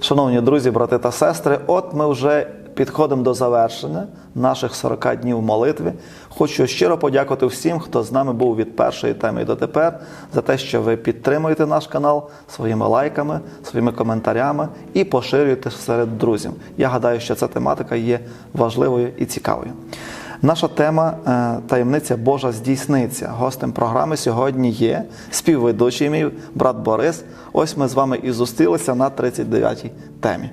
Шановні друзі, брати та сестри, от ми вже підходимо до завершення наших 40 днів молитви. Хочу щиро подякувати всім, хто з нами був від першої теми і дотепер, за те, що ви підтримуєте наш канал своїми лайками, своїми коментарями і поширюєте серед друзів. Я гадаю, що ця тематика є важливою і цікавою. Наша тема е, таємниця Божа здійсниться. Гостем програми сьогодні є співведучий мій брат Борис. Ось ми з вами і зустрілися на 39-й темі.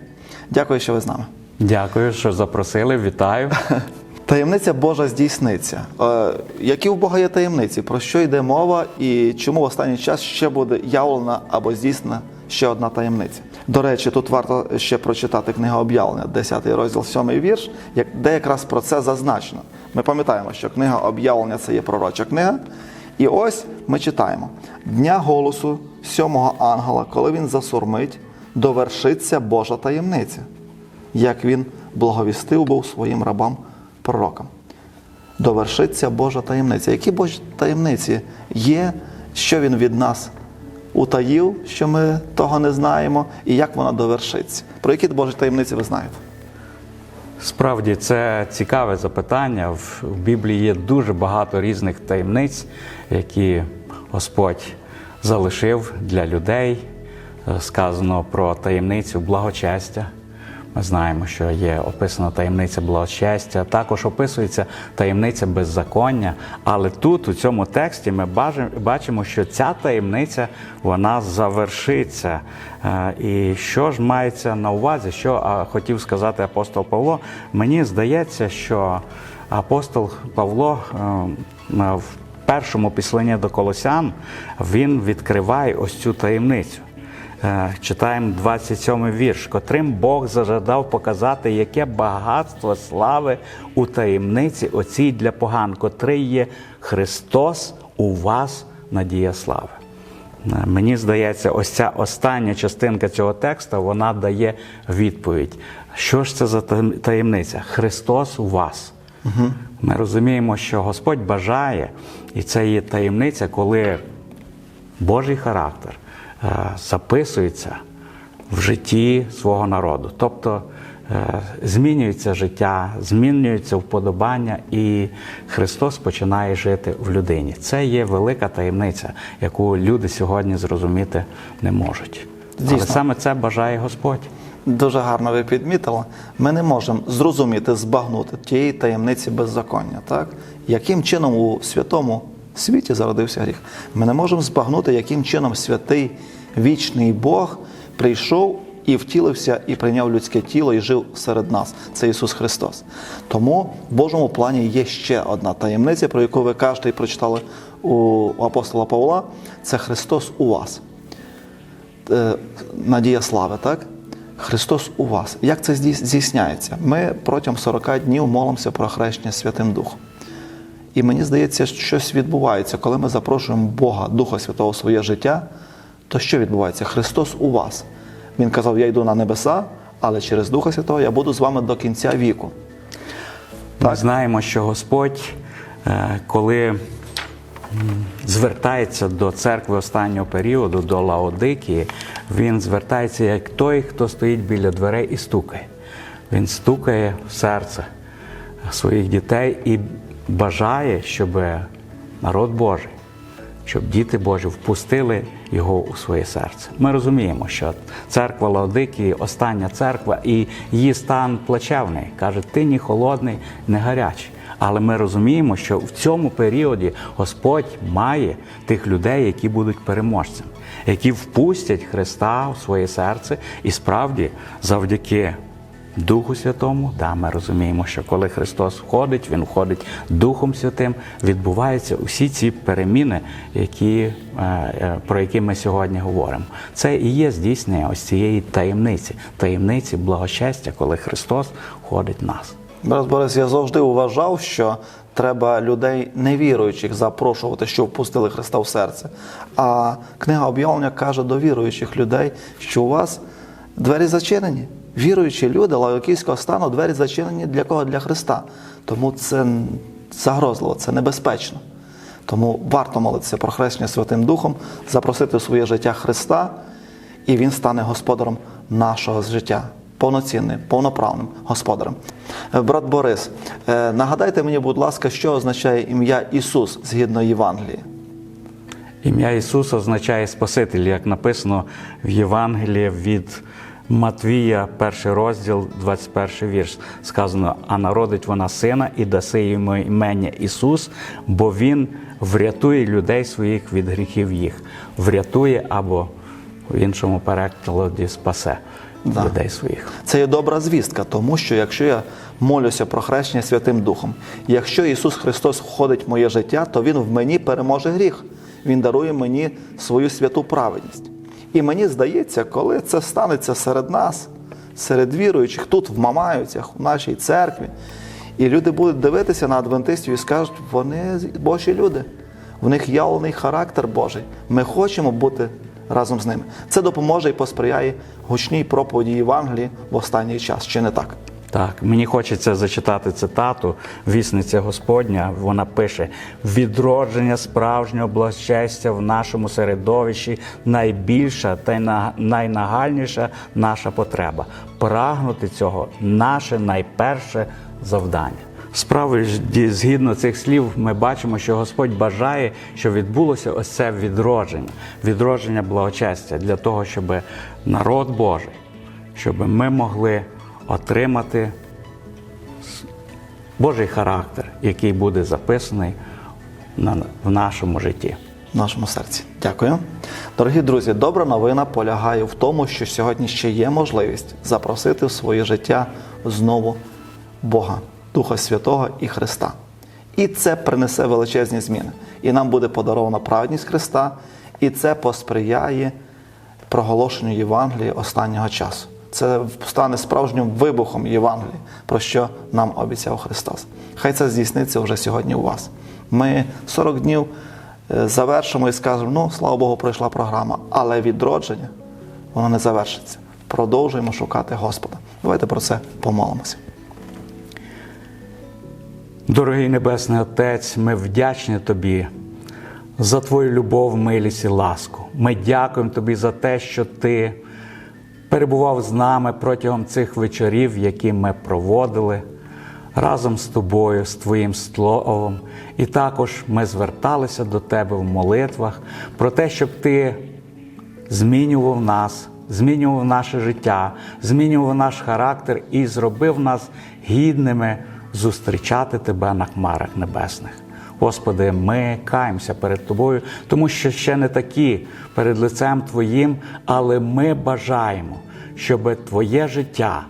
Дякую, що ви з нами. Дякую, що запросили. Вітаю. Таємниця Божа здійсниться. Е, які у Бога є таємниці? Про що йде мова і чому в останній час ще буде явлена або здійснена ще одна таємниця? До речі, тут варто ще прочитати книга об'явлення, 10 розділ, 7 вірш, де якраз про це зазначено. Ми пам'ятаємо, що книга об'явлення це є пророча книга. І ось ми читаємо: Дня голосу сьомого ангела, коли він засурмить, довершиться Божа таємниця як він благовістив був своїм рабам пророкам. Довершиться Божа таємниця. Які Божі таємниці є, що він від нас утаїв, що ми того не знаємо, і як вона довершиться? Про які Божі таємниці ви знаєте? Справді це цікаве запитання. В Біблії є дуже багато різних таємниць, які Господь залишив для людей. Е, Сказано про таємницю благочестя. Ми знаємо, що є описана таємниця благочестя, також описується таємниця беззаконня. Але тут, у цьому тексті, ми бачимо, що ця таємниця вона завершиться. Е, І що ж мається на увазі? Що хотів сказати апостол Павло? Мені здається, що апостол Павло е, е, в першому післанні до Колосян він відкриває ось цю таємницю. Е, Читаємо 27 вірш, котрим Бог зажадав показати, яке багатство слави у таємниці оцій для поган, котрий є Христос у вас надія слави. Е, Мені здається, ось ця остання частинка цього тексту вона дає відповідь. Що ж це за таємниця? Христос у вас. Ми розуміємо, що Господь бажає, і це є таємниця, коли Божий характер записується в житті свого народу. Тобто е, змінюється життя, змінюються вподобання, і Христос починає жити в людині. Це є велика таємниця, яку люди сьогодні зрозуміти не можуть. Але саме це бажає Господь. Дуже гарно ви підмітили. Ми не можемо зрозуміти, збагнути тієї таємниці беззаконня, так? Яким чином у святому світі зародився гріх? Ми не можемо збагнути, яким чином святий вічний Бог прийшов і втілився, і прийняв людське тіло і жив серед нас. Це Ісус Христос. Тому в Божому плані є ще одна таємниця, про яку ви кажете і прочитали у апостола Павла. Це Христос у вас е, надія слави, так? Христос у вас. Як це здійсняється? Ми протягом 40 днів молимося про хрещення Святим Духом. І мені здається, що щось відбувається, коли ми запрошуємо Бога, Духа Святого в своє життя, то що відбувається? Христос у вас. Він казав: Я йду на небеса, але через Духа Святого я буду з вами до кінця віку. Ми знаємо, що Господь, е, коли звертається до церкви останнього періоду, до Лаодикії, він звертається як той, хто стоїть біля дверей і стукає. Він стукає в серце своїх дітей і бажає, щоб народ Божий, щоб діти Божі впустили його у своє серце. Ми розуміємо, що церква Лаодикії остання церква, і її стан плачевний. Каже, ти ні холодний, не гарячий. Але ми розуміємо, що в цьому періоді Господь має тих людей, які будуть переможцями, які впустять Христа в своє серце, і справді завдяки Духу Святому, да, ми розуміємо, що коли Христос входить, Він входить Духом Святим, відбуваються усі ці переміни, які, е, е, про які ми сьогодні говоримо. Це і є здійснення ось цієї таємниці, таємниці благощастя, коли Христос входить в нас. Брат Борис, я завжди вважав, що треба людей невіруючих запрошувати, щоб впустили Христа в серце. А книга об'явлення каже до віруючих людей, що у вас двері зачинені. Віруючі люди лаокійського стану, двері зачинені для кого? Для Христа. Тому це загрозливо, це небезпечно. Тому варто молитися про хрещення Святим Духом, запросити в своє життя Христа, і Він стане господаром нашого життя повноцінним, повноправним господарем. Е, Брат Борис, е, нагадайте мені, будь ласка, що означає ім'я Ісус згідно Євангелії? Ім'я Ісус означає Спаситель, як написано в Євангелії від Матвія, перший розділ, 21 вірш. Сказано: а народить вона сина і даси йому імення Ісус, бо Він врятує людей своїх від гріхів їх. Врятує або в іншому перекладі спасе Да. людей своїх. Це є добра звістка, тому що якщо я молюся про хрещення Святим Духом, якщо Ісус Христос входить в моє життя, то Він в мені переможе гріх. Він дарує мені свою святу праведність. І мені здається, коли це станеться серед нас, серед віруючих, тут в Мамаюцях, в нашій церкві, і люди будуть дивитися на адвентистів і скажуть, вони Божі люди, в них явлений характер Божий. Ми хочемо бути разом з ними. Це допоможе і посприяє гучній проповіді Євангелії в останній час. Чи не так? Так, мені хочеться зачитати цитату вісниця Господня. Вона пише: відродження справжнього благочестя в нашому середовищі найбільша та найнагальніша наша потреба. Прагнути цього наше найперше завдання. Справді, згідно цих слів, ми бачимо, що Господь бажає, щоб відбулося ось це відродження, відродження благочестя для того, щоб народ Божий, щоб ми могли отримати Божий характер, який буде записаний в нашому житті. в нашому серці. Дякую. Дорогі друзі, добра новина полягає в тому, що сьогодні ще є можливість запросити в своє життя знову Бога, Духа Святого і Христа. І це принесе величезні зміни. І нам буде подарована праведність Христа, і це посприяє проголошенню Євангелії останнього часу. Це стане справжнім вибухом Євангелії, про що нам обіцяв Христос. Хай це здійсниться вже сьогодні у вас. Ми 40 днів е, завершимо і скажемо: ну, слава Богу, пройшла програма, але відродження воно не завершиться. Продовжуємо шукати Господа. Давайте про це помолимося. Дорогий Небесний Отець, ми вдячні Тобі за Твою любов, милість і ласку. Ми дякуємо Тобі за те, що Ти перебував з нами протягом цих вечорів, які ми проводили разом з тобою, з Твоїм словом. І також ми зверталися до Тебе в молитвах про те, щоб Ти змінював нас, змінював наше життя, змінював наш характер і зробив нас гідними зустрічати Тебе на хмарах небесних. Господи, ми каємося перед Тобою, тому що ще не такі перед лицем Твоїм, але ми бажаємо, щоб Твоє життя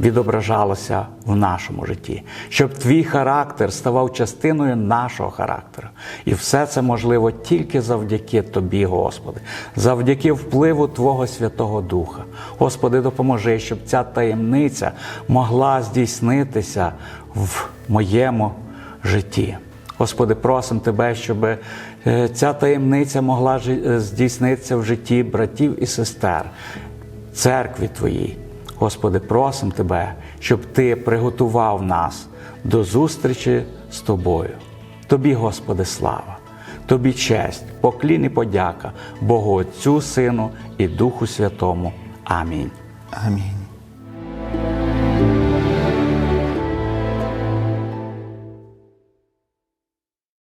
відображалося в нашому житті, щоб твій характер ставав частиною нашого характеру. І все це можливо тільки завдяки Тобі, Господи, завдяки впливу Твого Святого Духа. Господи, допоможи, щоб ця таємниця могла здійснитися в моєму житті. Господи, просимо Тебе, щоб е, ця таємниця могла е, здійснитися в житті братів і сестер, церкві Твоїй. Господи, просимо Тебе, щоб Ти приготував нас до зустрічі з Тобою. Тобі, Господи, слава, Тобі честь, поклін і подяка Богу Отцю, Сину і Духу Святому. Амінь. Амінь.